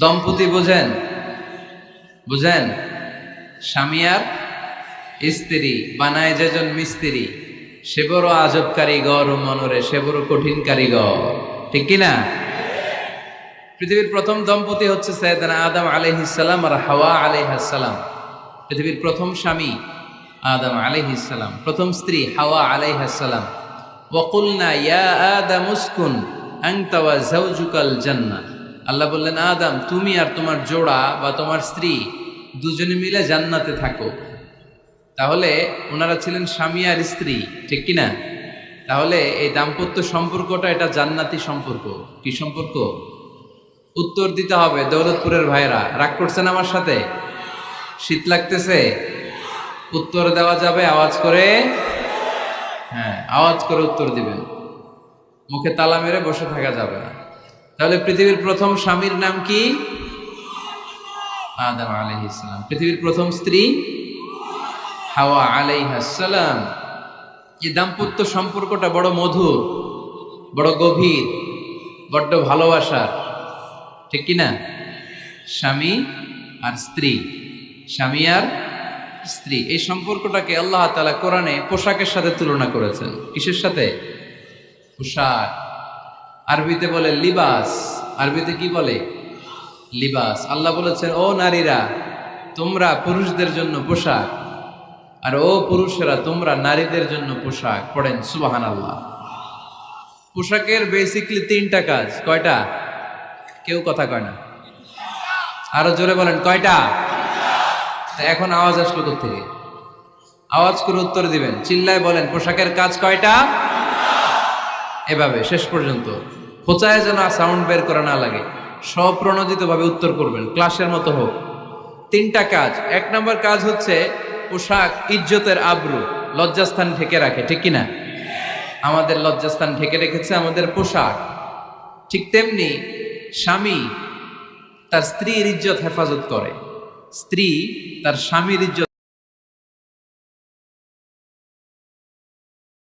দম্পতি বোঝেন। বুঝেন? স্বামী আর স্ত্রী, বানায় যেজন মিস্ত্রি, সে বড় আজব কারিগর ও মনরে, সে বড় কঠিন কারিগর। ঠিক কিনা পৃথিবীর প্রথম দম্পতি হচ্ছে সৈয়দানা আদম আলাইহিসাল্লাম আর হাওয়া আলাইহাসাল্লাম পৃথিবীর প্রথম স্বামী আদম আলাইহিসাল্লাম প্রথম স্ত্রী হাওয়া আলাইহাসাল্লাম ওয়াকুলনা ইয়া আদম উসকুন আনতা ওয়া জাওজুকাল জান্নাহ। আল্লাহ বললেন, আদাম, তুমি আর তোমার জোড়া বা তোমার স্ত্রী দুজনে মিলে জান্নাতে থাকো। তাহলে ওনারা ছিলেন স্বামী আর স্ত্রী, ঠিক কি না তাহলে এই দাম্পত্য সম্পর্কটা এটা জান্নাতি সম্পর্ক। কি সম্পর্ক? উত্তর দিতে হবে দৌলতপুরের ভাইরা রাগ করছেন আমার সাথে? শীত লাগতেছে? উত্তর দেওয়া যাবে আওয়াজ করে? হ্যাঁ আওয়াজ করে উত্তর দিবেন। মুখে তালা মেরে বসে থাকা যাবে না। তাহলে পৃথিবীর প্রথম স্বামীর নাম কি? আদম আলাইহিসসালাম পৃথিবীর প্রথম স্ত্রী? হাওয়া আলাইহাসালাম এই দাম্পত্য সম্পর্কটা বড় মধুর, বড় গভীর, বড্ড ভালোবাসার। ঠিক কি না? স্বামী আর স্ত্রী। স্বামী আর স্ত্রী। এই সম্পর্কটাকে আল্লাহ তাআলা কোরআনে পোশাকের সাথে তুলনা করেছেন। কিসের সাথে? পোশাক। আরবিতে বলে লিবাস। আরবিতে কি বলে? লিবাস। আল্লাহ বলেছেন, ও নারীরা, তোমরা পুরুষদের জন্য পোশাক, আর ও পুরুষেরা, তোমরা নারীদের জন্য পোশাক। পড়েন সুবাহান আল্লাহ পোশাকের বেসিকলি তিনটা কাজ। কয়টা? কেউ কথা কয় না। আরও জোরে বলেন, কয়টা? এখন আওয়াজ আসলো থেকে আওয়াজ করে উত্তর দিবেন। চিল্লায় বলেন, পোশাকের কাজ কয়টা? এভাবে শেষ পর্যন্ত খোঁচায় যেন সাউন্ড বের করা না লাগে। স্বপ্রণোদিত ভাবে উত্তর করবেন, ক্লাসের মতো হোক। তিনটা কাজ। এক নম্বর কাজ হচ্ছে পোশাক ইজ্জতের আব্রু লজ্জাস্থান ঢেকে রাখে, ঠিক কিনা? আমাদের লজ্জাস্থান ঢেকে রেখেছে আমাদের পোশাক। ঠিক তেমনি স্বামী তার স্ত্রীর ইজ্জত হেফাজত করে। স্ত্রী তার স্বামীর ইজ্জত